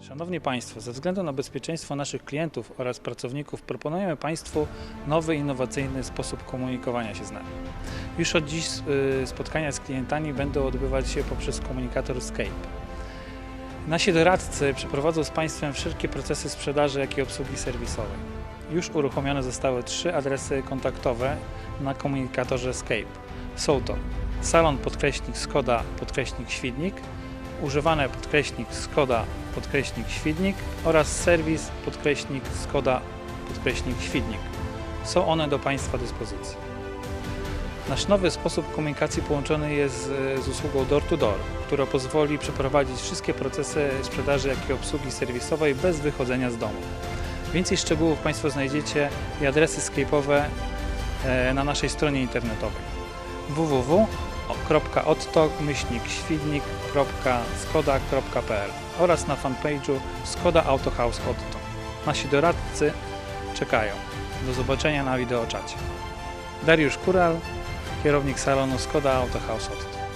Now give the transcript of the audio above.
Szanowni Państwo, ze względu na bezpieczeństwo naszych klientów oraz pracowników proponujemy Państwu nowy, innowacyjny sposób komunikowania się z nami. Już od dziś y, spotkania z klientami będą odbywać się poprzez komunikator Skype. Nasi doradcy przeprowadzą z Państwem wszelkie procesy sprzedaży, jak i obsługi serwisowej. Już uruchomione zostały trzy adresy kontaktowe na komunikatorze Skype. Są to salon podkreśnik Skoda podkreśnik Świdnik, używane podkreśnik Skoda podkreśnik Świdnik oraz serwis podkreśnik Skoda podkreśnik Świdnik. Są one do Państwa dyspozycji. Nasz nowy sposób komunikacji połączony jest z, z usługą door to door, która pozwoli przeprowadzić wszystkie procesy sprzedaży, jak i obsługi serwisowej bez wychodzenia z domu. Więcej szczegółów Państwo znajdziecie i adresy sklepowe e, na naszej stronie internetowej www.otto-świdnik.skoda.pl oraz na fanpage'u Skoda Auto House Otto. Nasi doradcy czekają. Do zobaczenia na wideoczacie. Dariusz Kural, kierownik salonu Skoda Auto House Otto.